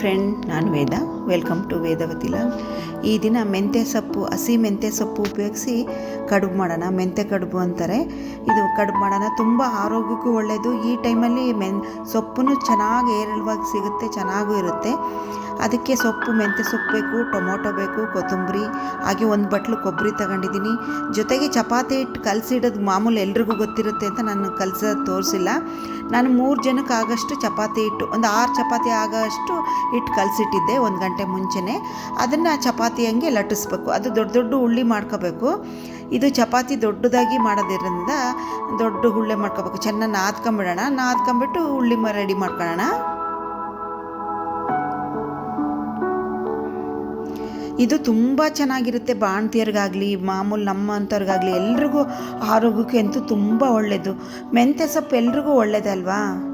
Friend நான் Veda. Welcome to Vedavathi vlog ಈ ದಿನ ಮೆಂತ್ಯ ಸೊಪ್ಪು, ಹಸಿ ಮೆಂತ್ಯ ಸೊಪ್ಪು ಉಪಯೋಗಿಸಿ ಕಡುಬು ಮಾಡೋಣ. ಮೆಂತ್ಯ ಕಡುಬು ಅಂತಾರೆ. ಇದು ಕಡುಬು ಮಾಡೋಣ. ತುಂಬ ಆರೋಗ್ಯಕ್ಕೂ ಒಳ್ಳೆಯದು ಈ ಟೈಮಲ್ಲಿ ಮೆನ್ ಸೊಪ್ಪು ಚೆನ್ನಾಗಿ ಏರಳವಾಗಿ ಸಿಗುತ್ತೆ, ಚೆನ್ನಾಗೂ ಇರುತ್ತೆ. ಅದಕ್ಕೆ ಸೊಪ್ಪು, ಮೆಂತ್ಯ ಸೊಪ್ಪು ಬೇಕು, ಟೊಮೊಟೊ ಬೇಕು, ಕೊತ್ತಂಬರಿ, ಹಾಗೆ ಒಂದು ಬಟ್ಲು ಕೊಬ್ಬರಿ ತಗೊಂಡಿದ್ದೀನಿ. ಜೊತೆಗೆ ಚಪಾತಿ ಹಿಟ್ಟು ಕಲಸಿಡೋದು ಮಾಮೂಲು ಎಲ್ರಿಗೂ ಗೊತ್ತಿರುತ್ತೆ ಅಂತ ನಾನು ಕಲಸ ತೋರಿಸಿಲ್ಲ. ನಾನು ಮೂರು ಜನಕ್ಕೆ ಆಗಷ್ಟು ಚಪಾತಿ ಹಿಟ್ಟು, ಒಂದು ಆರು ಚಪಾತಿ ಆಗೋಷ್ಟು ಹಿಟ್ಟು ಕಲಸಿಟ್ಟಿದ್ದೆ. ಒಂದು ಗಂಟೆ ಮುಂಚೆನೇ ಅದನ್ನು ಚಪಾತಿ ಹಂಗೆ ಲಟ್ಟಿಸ್ಬೇಕು. ಅದು ದೊಡ್ಡ ದೊಡ್ಡ ಉಳ್ಳಿ ಮಾಡ್ಕೋಬೇಕು. ಇದು ಚಪಾತಿ ದೊಡ್ಡದಾಗಿ ಮಾಡೋದ್ರಿಂದ ದೊಡ್ಡ ಹುಳ್ಳೆ ಮಾಡ್ಕೋಬೇಕು. ಚೆನ್ನಾಗಿ ನಾದ್ಕೊಂಬಿಡೋಣ. ನಾದ್ಕೊಂಬಿಟ್ಟು ಉಳ್ಳಿ ಮ ರೆಡಿ ಮಾಡ್ಕೊಳ್ಳೋಣ. ಇದು ತುಂಬ ಚೆನ್ನಾಗಿರುತ್ತೆ ಬಾಣ್ತಿಯರಿಗಾಗಲಿ, ಮಾಮೂಲು ನಮ್ಮ ಅಂಥವ್ರಿಗಾಗಲಿ ಎಲ್ರಿಗೂ ಆರೋಗ್ಯಕ್ಕೆ ಅಂತೂ ತುಂಬ ಒಳ್ಳೆಯದು ಮೆಂತ್ಯ ಸೊಪ್ಪು ಎಲ್ರಿಗೂ ಒಳ್ಳೇದಲ್ವಾ?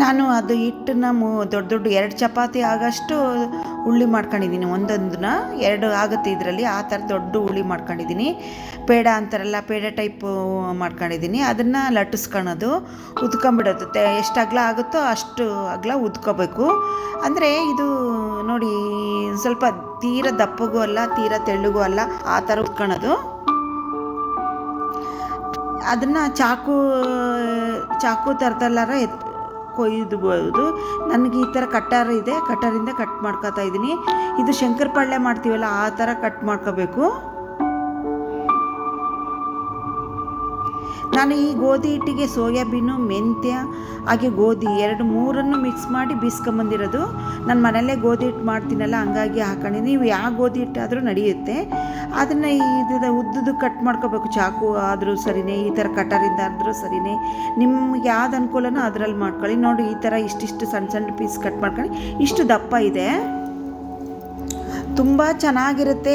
ನಾನು ಅದು ಹಿಟ್ಟನ್ನ ಮೂ, ದೊಡ್ಡ ದೊಡ್ಡ ಎರಡು ಚಪಾತಿ ಆಗೋಷ್ಟು ಉಳ್ಳಿ ಮಾಡ್ಕೊಂಡಿದ್ದೀನಿ. ಒಂದೊಂದನ್ನ ಎರಡು ಆಗುತ್ತೆ ಇದರಲ್ಲಿ. ಆ ಥರ ದೊಡ್ಡ ಹುಳಿ ಮಾಡ್ಕೊಂಡಿದ್ದೀನಿ. ಪೇಡ ಅಂತಾರಲ್ಲ, ಪೇಡ ಟೈಪು ಮಾಡ್ಕೊಂಡಿದ್ದೀನಿ. ಅದನ್ನು ಲಟ್ಟಿಸ್ಕೊಳೋದು, ಉದ್ಕೊಂಬಿಡೋದು. ಎಷ್ಟು ಅಗಲ ಆಗುತ್ತೋ ಅಷ್ಟು ಅಗಲ ಉದ್ಕೋಬೇಕು. ಅಂದರೆ ಇದು ನೋಡಿ, ಸ್ವಲ್ಪ ತೀರ ದಪ್ಪಗೂ ಅಲ್ಲ, ತೀರ ತೆಳ್ಳಗೂ ಅಲ್ಲ, ಆ ಥರ ಉದ್ಕೊಳೋದು. ಅದನ್ನು ಚಾಕು ಚಾಕು ಥರದಲ್ಲಾರ ಎತ್ ಕೊಯ್ದುಬೋದು. ನನಗೆ ಈ ಥರ ಕಟ್ಟಾರ ಇದೆ. ಕಟ್ಟರಿಂದ ಕಟ್ ಮಾಡ್ಕೋತಾ ಇದ್ದೀನಿ. ಇದು ಶಂಕರಪಾಳ್ಯ ಮಾಡ್ತೀವಲ್ಲ, ಆ ಥರ ಕಟ್ ಮಾಡ್ಕೋಬೇಕು. ನಾನು ಈ ಗೋಧಿ ಹಿಟ್ಟಿಗೆ ಸೋಯಾಬೀನು, ಮೆಂತ್ಯ, ಹಾಗೆ ಗೋಧಿ ಎರಡು ಮೂರನ್ನು ಮಿಕ್ಸ್ ಮಾಡಿ ಬೀಸ್ಕೊಂಬಂದಿರೋದು. ನಾನು ಮನೆಯಲ್ಲೇ ಗೋಧಿ ಹಿಟ್ಟು ಮಾಡ್ತೀನಲ್ಲ, ಹಂಗಾಗಿ ಹಾಕೊಂಡು. ನೀವು ಯಾವ ಗೋಧಿ ಹಿಟ್ಟಾದರೂ ನಡೆಯುತ್ತೆ. ಅದನ್ನು ಇದು ಉದ್ದುದು ಕಟ್ ಮಾಡ್ಕೋಬೇಕು. ಚಾಕು ಆದರೂ ಸರಿನೇ, ಈ ಥರ ಕಟರಿಂದ ಆದರೂ ಸರಿನೇ. ನಿಮ್ಗೆ ಯಾವ್ದು ಅನುಕೂಲನೋ ಅದರಲ್ಲಿ ಮಾಡ್ಕೊಳ್ಳಿ. ನೋಡಿ, ಈ ಥರ ಇಷ್ಟಿಷ್ಟು ಸಣ್ಣ ಸಣ್ಣ ಪೀಸ್ ಕಟ್ ಮಾಡ್ಕೊಳ್ಳಿ. ಇಷ್ಟು ದಪ್ಪ ಇದೆ. ತುಂಬ ಚೆನ್ನಾಗಿರುತ್ತೆ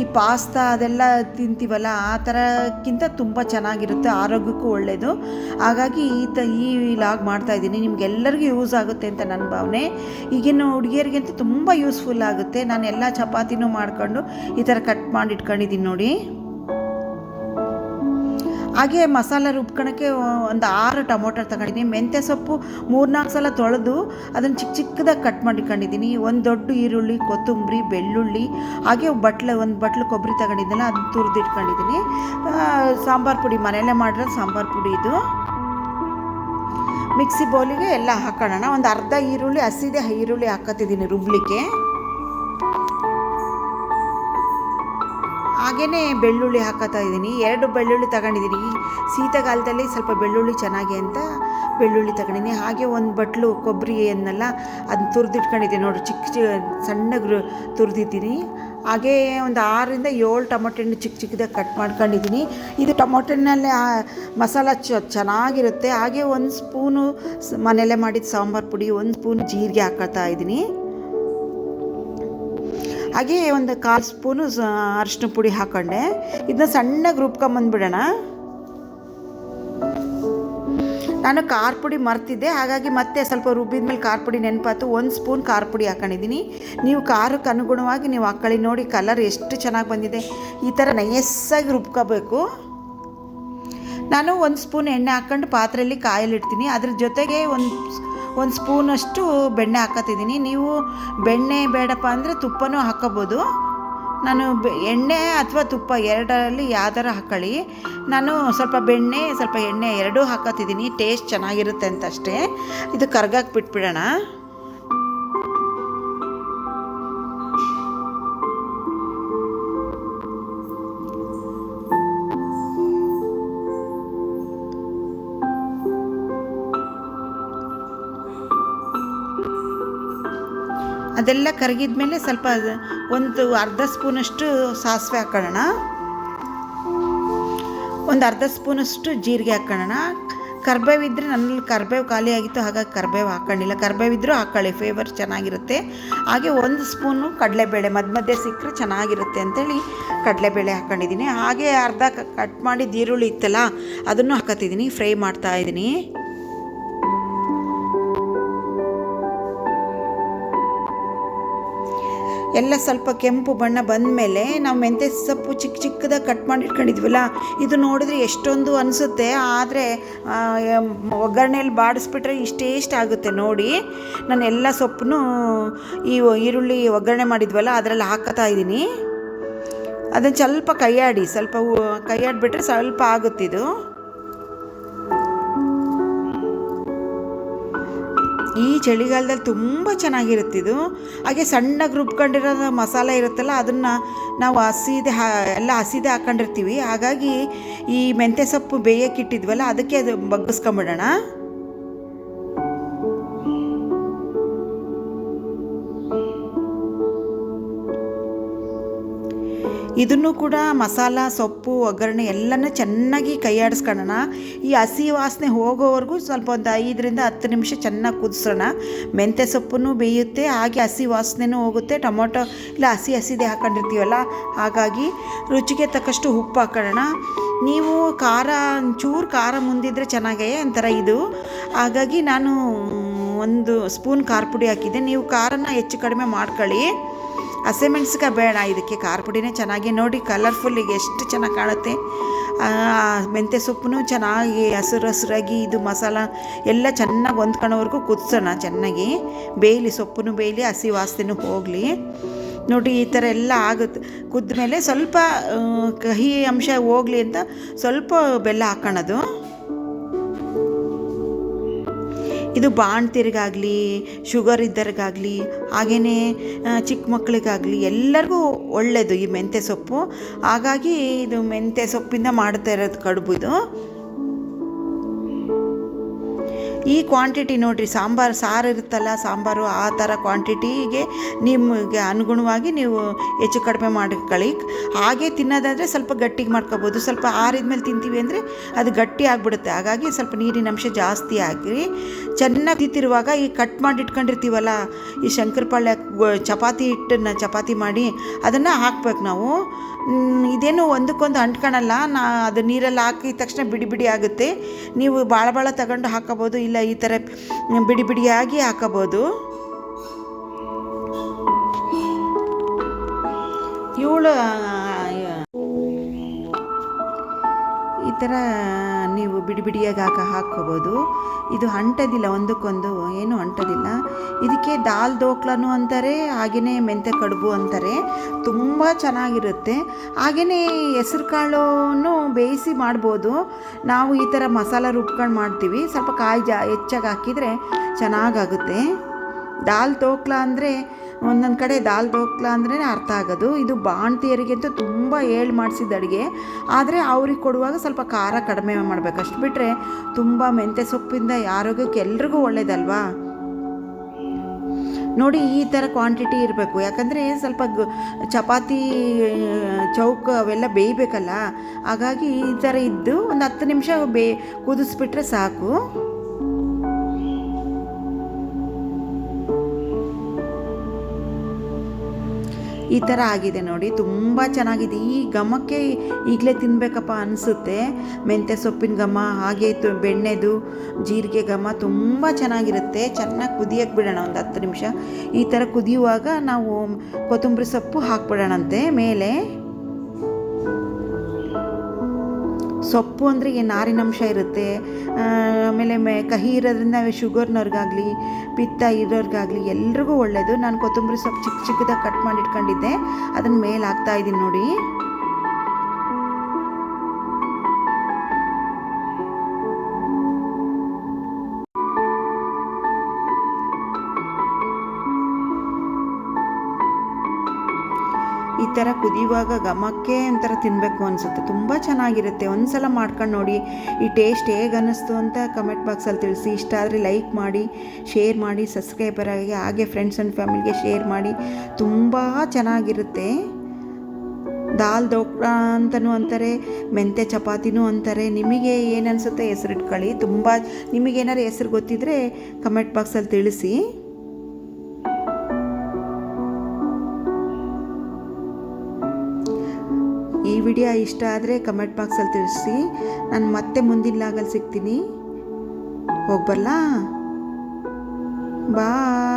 ಈ ಪಾಸ್ತಾ ಅದೆಲ್ಲ ತಿಂತೀವಲ್ಲ, ಆ ಥರಕ್ಕಿಂತ ತುಂಬ ಚೆನ್ನಾಗಿರುತ್ತೆ, ಆರೋಗ್ಯಕ್ಕೂ ಒಳ್ಳೆಯದು ಹಾಗಾಗಿ ಈ ತ, ಈ ಲಾಗ್ ಮಾಡ್ತಾಯಿದ್ದೀನಿ ನಿಮಗೆಲ್ಲರಿಗೂ ಯೂಸ್ ಆಗುತ್ತೆ ಅಂತ ನನ್ನ ಭಾವನೆ. ಈಗಿನ ಹುಡುಗಿಯರಿಗಂತೂ ತುಂಬ ಯೂಸ್ಫುಲ್ ಆಗುತ್ತೆ. ನಾನು ಎಲ್ಲ ಚಪಾತಿನೂ ಮಾಡಿಕೊಂಡು ಈ ಥರ ಕಟ್ ಮಾಡಿ ಇಟ್ಕೊಂಡಿದ್ದೀನಿ ನೋಡಿ. ಹಾಗೆ ಮಸಾಲ ರುಬ್ಕೊಳಕ್ಕೆ ಒಂದು ಆರು ಟೊಮೊಟೊ ತಗೊಂಡಿದ್ದೀನಿ. ಮೆಂತ್ಯ ಸೊಪ್ಪು ಮೂರ್ನಾಲ್ಕು ಸಲ ತೊಳೆದು ಅದನ್ನು ಚಿಕ್ಕ ಚಿಕ್ಕದಾಗಿ ಕಟ್ ಮಾಡಿಕೊಂಡಿದ್ದೀನಿ. ಒಂದು ದೊಡ್ಡ ಈರುಳ್ಳಿ, ಕೊತ್ತಂಬರಿ, ಬೆಳ್ಳುಳ್ಳಿ, ಹಾಗೆ ಬಟ್ಲು, ಒಂದು ಬಟ್ಲು ಕೊಬ್ಬರಿ ತಗೊಂಡಿದ್ದೆಲ್ಲ ಅದನ್ನ ತುರಿದು ಇಟ್ಕೊಂಡಿದ್ದೀನಿ ಸಾಂಬಾರು ಪುಡಿ ಮನೆಯಲ್ಲೇ ಮಾಡಿರೋ ಸಾಂಬಾರು ಪುಡಿ ಇದು. ಮಿಕ್ಸಿ ಬೌಲಿಗೆ ಎಲ್ಲ ಹಾಕೋಣ ಒಂದು ಅರ್ಧ ಈರುಳ್ಳಿ ಹಸಿದೆ ಈರುಳ್ಳಿ ಹಾಕತ್ತಿದ್ದೀನಿ ರುಬ್ಲಿಕ್ಕೆ. ಹಾಗೆಯೇ ಬೆಳ್ಳುಳ್ಳಿ ಹಾಕೋತಾ ಇದ್ದೀನಿ. ಎರಡು ಬೆಳ್ಳುಳ್ಳಿ ತಗೊಂಡಿದ್ದೀನಿ. ಶೀತಗಾಲದಲ್ಲಿ ಸ್ವಲ್ಪ ಬೆಳ್ಳುಳ್ಳಿ ಚೆನ್ನಾಗಿ ಅಂತ ಬೆಳ್ಳುಳ್ಳಿ ತಗೊಂಡಿದ್ದೀನಿ. ಹಾಗೆ ಒಂದು ಬಟ್ಲು ಕೊಬ್ಬರಿ ಅನ್ನೆಲ್ಲ, ಅದನ್ನ ತುರಿದಿಟ್ಕೊಂಡಿದ್ದೀನಿ ನೋಡಿ ಚಿಕ್ಕ ಚಿಕ್ಕ ಸಣ್ಣಗೆ ತುರಿದಿದ್ದೀನಿ. ಹಾಗೇ ಒಂದು ಆರರಿಂದ ಏಳು ಟೊಮೊಟೊ ಹಣ್ಣು ಚಿಕ್ಕ ಚಿಕ್ಕದಾಗಿ ಕಟ್ ಮಾಡ್ಕೊಂಡಿದ್ದೀನಿ. ಇದು ಟೊಮೊಟೊ ಹಣ್ಣಲ್ಲೇ ಮಸಾಲ ಚ, ಚೆನ್ನಾಗಿರುತ್ತೆ. ಹಾಗೆ ಒಂದು ಸ್ಪೂನು ಮನೆಯಲ್ಲೇ ಮಾಡಿದ ಸಾಂಬಾರು ಪುಡಿ, ಒಂದು ಸ್ಪೂನ್ ಜೀರಿಗೆ ಹಾಕೋತಾ ಇದ್ದೀನಿ. ಹಾಗೆ ಒಂದು ಕಾಲು ಸ್ಪೂನು ಅರಿಶಿನ ಪುಡಿ ಹಾಕೊಂಡೆ. ಇದನ್ನ ಸಣ್ಣಗೆ ರುಬ್ಕೊಂಬಂದ್ಬಿಡೋಣ. ನಾನು ಖಾರ ಪುಡಿ ಮರ್ತಿದ್ದೆ, ಹಾಗಾಗಿ ಮತ್ತೆ ಸ್ವಲ್ಪ ರುಬ್ಬಿದ ಮೇಲೆ ಖಾರ ಪುಡಿ ನೆನಪಾತು ಒಂದು ಸ್ಪೂನ್ ಖಾರ ಪುಡಿ ಹಾಕೊಂಡಿದ್ದೀನಿ. ನೀವು ಖಾರಕ್ಕೆ ಅನುಗುಣವಾಗಿ ನೀವು ಹಾಕೊಳ್ಳಿ ನೋಡಿ, ಕಲರ್ ಎಷ್ಟು ಚೆನ್ನಾಗಿ ಬಂದಿದೆ. ಈ ಥರ ನಯಸ್ಸಾಗಿ ರುಬ್ಕೋಬೇಕು. ನಾನು ಒಂದು ಸ್ಪೂನ್ ಎಣ್ಣೆ ಹಾಕ್ಕೊಂಡು ಪಾತ್ರೆಯಲ್ಲಿ ಕಾಯಲ್ಲಿಡ್ತೀನಿ ಅದ್ರ ಜೊತೆಗೆ ಒಂದು ಒಂದು ಸ್ಪೂನಷ್ಟು ಬೆಣ್ಣೆ ಹಾಕತ್ತಿದ್ದೀನಿ. ನೀವು ಬೆಣ್ಣೆ ಬೇಡಪ್ಪ ಅಂದರೆ ತುಪ್ಪನೂ ಹಾಕೋಬೋದು. ನಾನು ಎಣ್ಣೆ ಅಥವಾ ತುಪ್ಪ ಎರಡರಲ್ಲಿ ಯಾವ್ದಾರ ಹಾಕೊಳ್ಳಿ. ನಾನು ಸ್ವಲ್ಪ ಬೆಣ್ಣೆ, ಸ್ವಲ್ಪ ಎಣ್ಣೆ ಎರಡೂ ಹಾಕತ್ತಿದ್ದೀನಿ. ಟೇಸ್ಟ್ ಚೆನ್ನಾಗಿರುತ್ತೆ ಅಂತ ಅಷ್ಟೇ ಇದು ಕರ್ಗಕ್ಕೆ ಬಿಟ್ಬಿಡೋಣ. ಅದೆಲ್ಲ ಕರಗಿದ ಮೇಲೆ ಸ್ವಲ್ಪ ಒಂದು ಅರ್ಧ ಸ್ಪೂನಷ್ಟು ಸಾಸಿವೆ ಹಾಕೊಳ್ಳೋಣ ಒಂದು ಅರ್ಧ ಸ್ಪೂನಷ್ಟು ಜೀರಿಗೆ ಹಾಕೊಳ್ಳೋಣ ಕರ್ಬೇವು ಇದ್ದರೆ ನನ್ನಲ್ಲಿ ಕರ್ಬೇವು ಖಾಲಿ ಆಗಿತ್ತು, ಹಾಗಾಗಿ ಕರ್ಬೇವು ಹಾಕ್ಕೊಂಡಿಲ್ಲ ಇದ್ದರೂ ಹಾಕ್ಕೊಳ್ಳಿ ಫ್ಲೇವರ್ ಚೆನ್ನಾಗಿರುತ್ತೆ. ಹಾಗೆ ಒಂದು ಸ್ಪೂನು ಕಡಲೆಬೇಳೆ, ಮಧ್ಯ ಮಧ್ಯೆ ಸಿಕ್ಕರೆ ಚೆನ್ನಾಗಿರುತ್ತೆ ಅಂತೇಳಿ ಕಡಲೆಬೇಳೆ ಹಾಕ್ಕೊಂಡಿದ್ದೀನಿ ಹಾಗೆ ಅರ್ಧ ಕಟ್ ಮಾಡಿದ ಈರುಳ್ಳಿ ಇತ್ತಲ್ಲ, ಅದನ್ನು ಹಾಕತ್ತಿದ್ದೀನಿ, ಫ್ರೈ ಮಾಡ್ತಾ ಎಲ್ಲ ಸ್ವಲ್ಪ ಕೆಂಪು ಬಣ್ಣ ಬಂದ ಮೇಲೆ ನಾವು ಮೆಂತ್ಯ ಸೊಪ್ಪು ಚಿಕ್ಕ ಚಿಕ್ಕದಾಗಿ ಕಟ್ ಮಾಡಿ ಇಟ್ಕೊಂಡಿದ್ವಲ್ಲ, ಇದು ನೋಡಿದ್ರೆ ಎಷ್ಟೊಂದು ಅನಿಸುತ್ತೆ. ಆದರೆ ಒಗ್ಗರಣೆಯಲ್ಲಿ ಬಾಡಿಸ್ಬಿಟ್ರೆ ಇಷ್ಟೇ ಆಗುತ್ತೆ ನೋಡಿ. ನಾನು ಎಲ್ಲ ಸೊಪ್ಪನ್ನು ಈ ಈರುಳ್ಳಿ ಒಗ್ಗರಣೆ ಮಾಡಿದ್ವಲ್ಲ, ಅದರಲ್ಲಿ ಹಾಕತಾ ಇದ್ದೀನಿ. ಅದನ್ನು ಸ್ವಲ್ಪ ಕೈಯಾಡಿ, ಸ್ವಲ್ಪ ಕೈಯಾಡಿಬಿಟ್ರೆ ಸ್ವಲ್ಪ ಆಗುತ್ತಿದು. ಈ ಚಳಿಗಾಲದಲ್ಲಿ ತುಂಬ ಚೆನ್ನಾಗಿರುತ್ತಿದು ಹಾಗೆ ಸಣ್ಣಗೆ ರುಬ್ಕೊಂಡಿರೋ ಮಸಾಲೆ ಇರುತ್ತಲ್ಲ, ಅದನ್ನು ನಾವು ಹಸಿದೆ ಹಾ, ಎಲ್ಲ ಹಸಿದೆ ಹಾಕ್ಕೊಂಡಿರ್ತೀವಿ ಹಾಗಾಗಿ ಈ ಮೆಂತ್ಯ ಸೊಪ್ಪು ಬೇಯಕ್ಕಿಟ್ಟಿದ್ವಲ್ಲ ಅದಕ್ಕೆ ಅದು ಬಗ್ಗಿಸ್ಕೊಂಬಿಡೋಣ. ಇದನ್ನು ಕೂಡ ಮಸಾಲ, ಸೊಪ್ಪು, ಒಗ್ಗರಣೆ ಎಲ್ಲನೂ ಚೆನ್ನಾಗಿ ಕೈಯಾಡಿಸ್ಕೊಳ್ಳೋಣ ಈ ಹಸಿ ವಾಸನೆ ಹೋಗೋವರೆಗೂ ಸ್ವಲ್ಪ ಒಂದು ಐದರಿಂದ ಹತ್ತು ನಿಮಿಷ ಚೆನ್ನಾಗಿ ಕುದಿಸೋಣ. ಮೆಂತ್ಯ ಸೊಪ್ಪು ಬೇಯುತ್ತೆ, ಹಾಗೆ ಹಸಿ ವಾಸನೆನೂ ಹೋಗುತ್ತೆ. ಟೊಮೊಟೊ ಇಲ್ಲ, ಹಸಿ ಹಸಿದೆ ಹಾಕೊಂಡಿರ್ತೀವಲ್ಲ, ಹಾಗಾಗಿ ರುಚಿಗೆ ತಕ್ಕಷ್ಟು ಉಪ್ಪು ಹಾಕೊಳ್ಳೋಣ. ನೀವು ಖಾರ ಒಂಚೂರು ಖಾರ ಮುಂದಿದ್ರೆ ಚೆನ್ನಾಗೇ ಒಂಥರ ಇದು. ಹಾಗಾಗಿ ನಾನು ಒಂದು ಸ್ಪೂನ್ ಖಾರ ಪುಡಿ ಹಾಕಿದ್ದೆ. ನೀವು ಖಾರನ ಹೆಚ್ಚು ಕಡಿಮೆ ಮಾಡ್ಕೊಳ್ಳಿ. ಹಸಿಮೆಣ್ಸಿಕಾಯಿ ಬೇಡ, ಇದಕ್ಕೆ ಖಾರ ಪುಡಿನೇ ಚೆನ್ನಾಗಿ ನೋಡಿ ಕಲರ್ಫುಲ್ಲಿಗೆ ಎಷ್ಟು ಚೆನ್ನಾಗಿ ಕಾಣುತ್ತೆ. ಮೆಂತ್ಯ ಸೊಪ್ಪು ಚೆನ್ನಾಗಿ ಹಸಿರು ಹಸಿರಾಗಿ ಇದು ಮಸಾಲ ಎಲ್ಲ ಚೆನ್ನಾಗಿ ಹೊಂದ್ಕೊಳ್ಳೋವರೆಗೂ ಕುದಿಸೋಣ ಚೆನ್ನಾಗಿ. ಬೇಯಲಿ ಸೊಪ್ಪು ಬೇಯಲಿ, ಹಸಿ ವಾಸನೆನೂ ಹೋಗಲಿ. ನೋಡಿ, ಈ ಥರ ಎಲ್ಲ ಆಗುತ್ತೆ. ಕುದ್ದ ಮೇಲೆ ಸ್ವಲ್ಪ ಕಹಿ ಅಂಶ ಹೋಗಲಿ ಅಂತ ಸ್ವಲ್ಪ ಬೆಲ್ಲ ಹಾಕೋಣದು. ಇದು ಬಾಣ್ತಿರಿಗಾಗಲಿ, ಶುಗರ್ ಇದ್ದರಿಗಾಗಲಿ ಹಾಗೆಯೇ ಚಿಕ್ಕ ಮಕ್ಕಳಿಗಾಗಲಿ ಎಲ್ಲರಿಗೂ ಒಳ್ಳೆಯದು ಈ ಮೆಂತ್ಯೆ ಸೊಪ್ಪು. ಹಾಗಾಗಿ ಇದು ಮೆಂತ್ಯ ಸೊಪ್ಪಿಂದ ಮಾಡ್ತಾ ಇರೋದು ಕಡುಬು ಇದು. ಈ ಕ್ವಾಂಟಿಟಿ ನೋಡಿರಿ, ಸಾಂಬಾರು ಸಾರು ಇರುತ್ತಲ್ಲ, ಸಾಂಬಾರು ಆ ಥರ ಕ್ವಾಂಟಿಟಿಗೆ ನಿಮಗೆ ಅನುಗುಣವಾಗಿ ನೀವು ಹೆಚ್ಚು ಕಡಿಮೆ ಮಾಡ್ಕೊಳ್ಳಿ. ಹಾಗೆ ತಿನ್ನೋದಾದರೆ ಸ್ವಲ್ಪ ಗಟ್ಟಿಗೆ ಮಾಡ್ಕೋಬೋದು. ಸ್ವಲ್ಪ ಆರಿದ ಮೇಲೆ ತಿಂತೀವಿ ಅಂದರೆ ಅದು ಗಟ್ಟಿ ಆಗಿಬಿಡುತ್ತೆ. ಹಾಗಾಗಿ ಸ್ವಲ್ಪ ನೀರಿನ ಅಂಶ ಜಾಸ್ತಿ ಆಗಿರಿ ಚೆನ್ನಾಗಿ ತಿಂತಿರುವಾಗ ಈ ಕಟ್ ಮಾಡಿ ಇಟ್ಕೊಂಡಿರ್ತೀವಲ್ಲ, ಈ ಶಂಕರಪಾಳ್ಯ ಚಪಾತಿ ಹಿಟ್ಟನ್ನು ಚಪಾತಿ ಮಾಡಿ ಅದನ್ನು ಹಾಕ್ಬೇಕು ನಾವು. ಇದೇನು ಒಂದಕ್ಕೊಂದು ಅಂಟ್ಕೊಳಲ್ಲ ನಾ ಅದು ನೀರಲ್ಲಿ ಹಾಕಿದ ತಕ್ಷಣ ಬಿಡಿ ಬಿಡಿ ಆಗುತ್ತೆ. ನೀವು ಭಾಳ ಭಾಳ ತಗೊಂಡು ಹಾಕೋಬೋದು, ಇಲ್ಲ ಈ ಥರ ಬಿಡಿ ಬಿಡಿಯಾಗಿ ಹಾಕೋಬೋದು ಇವಳು ಥರ ನೀವು ಬಿಡಿ ಬಿಡಿಯಾಗಿ ಹಾಕ ಹಾಕ್ಕೋಬೋದು. ಇದು ಅಂಟೋದಿಲ್ಲ, ಒಂದಕ್ಕೊಂದು ಏನು ಅಂಟೋದಿಲ್ಲ. ಇದಕ್ಕೆ ದಾಲ್ ದೋಕ್ಲನು ಅಂತಾರೆ ಹಾಗೆಯೇ ಮೆಂತ್ಯ ಕಡುಬು ಅಂತಾರೆ. ತುಂಬ ಚೆನ್ನಾಗಿರುತ್ತೆ. ಹಾಗೆಯೇ ಹೆಸ್ರು ಕಾಳನ್ನು ಬೇಯಿಸಿ ಮಾಡ್ಬೋದು. ನಾವು ಈ ಥರ ಮಸಾಲ ರುಬ್ಕೊಂಡು ಮಾಡ್ತೀವಿ. ಸ್ವಲ್ಪ ಕಾಯಿ ಜಾ, ಹೆಚ್ಚಾಗಿ ಹಾಕಿದರೆ ಚೆನ್ನಾಗಾಗುತ್ತೆ. ದಾಲ್ ತೋಕ್ಲ ಅಂದರೆ ಒಂದೊಂದು ಕಡೆ ದಾಲ್ ತೋಕ್ಲ ಅಂದ್ರೇ ಅರ್ಥ ಆಗೋದು. ಇದು ಬಾಣ್ತಿಯರಿಗಂತೂ ತುಂಬ ಹೇಳಿ ಮಾಡಿಸಿದ ಅಡುಗೆ. ಆದರೆ ಅವ್ರಿಗೆ ಕೊಡುವಾಗ ಸ್ವಲ್ಪ ಖಾರ ಕಡಿಮೆ ಮಾಡಬೇಕು. ಅಷ್ಟು ಬಿಟ್ಟರೆ ತುಂಬ ಮೆಂತ್ಯ ಸೊಪ್ಪಿಂದ ಆರೋಗ್ಯಕ್ಕೆ ಎಲ್ರಿಗೂ ಒಳ್ಳೇದಲ್ವಾ? ನೋಡಿ ಈ ಥರ ಕ್ವಾಂಟಿಟಿ ಇರಬೇಕು. ಯಾಕಂದರೆ ಸ್ವಲ್ಪ ಚಪಾತಿ, ಚೌಕ ಅವೆಲ್ಲ ಬೇಯಬೇಕಲ್ಲ? ಹಾಗಾಗಿ ಈ ಥರ ಇದ್ದು ಒಂದು ಹತ್ತು ನಿಮಿಷ ಬೇ, ಕುದಿಸ್ಬಿಟ್ರೆ ಸಾಕು. ಈ ಥರ ಆಗಿದೆ ನೋಡಿ. ತುಂಬ ಚೆನ್ನಾಗಿದೆ. ಈ ಘಮಕ್ಕೆ ಈಗಲೇ ತಿನ್ನಬೇಕಪ್ಪ ಅನಿಸುತ್ತೆ. ಮೆಂತ್ಯ ಸೊಪ್ಪಿನ ಘಮ, ಹಾಗೆ ಬೆಣ್ಣೆದು, ಜೀರಿಗೆ ಘಮ ತುಂಬ ಚೆನ್ನಾಗಿರುತ್ತೆ. ಚೆನ್ನಾಗಿ ಕುದಿಯಕ್ಕೆ ಬಿಡೋಣ ಒಂದು ಹತ್ತು ನಿಮಿಷ. ಈ ಥರ ಕುದಿಯುವಾಗ ನಾವು ಕೊತ್ತಂಬರಿ ಸೊಪ್ಪು ಹಾಕ್ಬಿಡೋಣಂತೆ. ಮೇಲೆ ಸೊಪ್ಪು ಅಂದರೆ ಏನು ನಾರಿನಂಶ ಇರುತ್ತೆ? ಆಮೇಲೆ ಮೆ, ಕಹಿ ಇರೋದ್ರಿಂದ ಶುಗರ್ನವ್ರಿಗಾಗಲಿ, ಪಿತ್ತ ಇರೋರ್ಗಾಗಲಿ ಎಲ್ರಿಗೂ ಒಳ್ಳೆಯದು ನಾನು ಕೊತ್ತಂಬರಿ ಸೊಪ್ಪು ಚಿಕ್ಕ ಚಿಕ್ಕದಾಗಿ ಕಟ್ ಮಾಡಿ ಇಟ್ಕೊಂಡಿದ್ದೆ ಅದನ್ನ ಮೇಲೆ ಹಾಕ್ತಾ ಇದ್ದೀನಿ ನೋಡಿ. ಈ ಥರ ಕುದಿಯುವಾಗ ಘಮಕ್ಕೆ ಒಂಥರ ತಿನ್ನಬೇಕು ಅನಿಸುತ್ತೆ. ತುಂಬ ಚೆನ್ನಾಗಿರುತ್ತೆ. ಒಂದು ಸಲ ಮಾಡ್ಕೊಂಡು ನೋಡಿ. ಈ ಟೇಸ್ಟ್ ಹೇಗೆ ಅನ್ನಿಸ್ತು ಅಂತ ಕಮೆಂಟ್ ಬಾಕ್ಸಲ್ಲಿ ತಿಳಿಸಿ. ಇಷ್ಟ ಆದರೆ ಲೈಕ್ ಮಾಡಿ ಶೇರ್ ಮಾಡಿ ಸಬ್ಸ್ಕ್ರೈಬರ್ ಆಗಿ, ಹಾಗೆ ಫ್ರೆಂಡ್ಸ್ ಆ್ಯಂಡ್ ಫ್ಯಾಮಿಲಿಗೆ ಶೇರ್ ಮಾಡಿ. ತುಂಬ ಚೆನ್ನಾಗಿರುತ್ತೆ. ದಾಲ್ ದೋಕ್ಳ ಅಂತಲೂ ಅಂತಾರೆ, ಮೆಂತ್ಯ ಚಪಾತಿನೂ ಅಂತಾರೆ. ನಿಮಗೆ ಏನು ಅನಿಸುತ್ತೆ ಹೆಸರಿಟ್ಕೊಳ್ಳಿ ತುಂಬ ನಿಮಗೇನಾದ್ರು ಹೆಸರು ಗೊತ್ತಿದ್ದರೆ ಕಮೆಂಟ್ ಬಾಕ್ಸಲ್ಲಿ ತಿಳಿಸಿ. ಈ ವಿಡಿಯೋ ಇಷ್ಟ ಆದರೆ ಕಮೆಂಟ್ ಬಾಕ್ಸಲ್ಲಿ ತಿಳಿಸಿ. ನಾನು ಮತ್ತೆ ಮುಂದಿನ ಲಾಗಲ್ಲಿ ಸಿಗ್ತೀನಿ. ಹೋಗ್ಬರ್ಲಾ ಬಾಯ್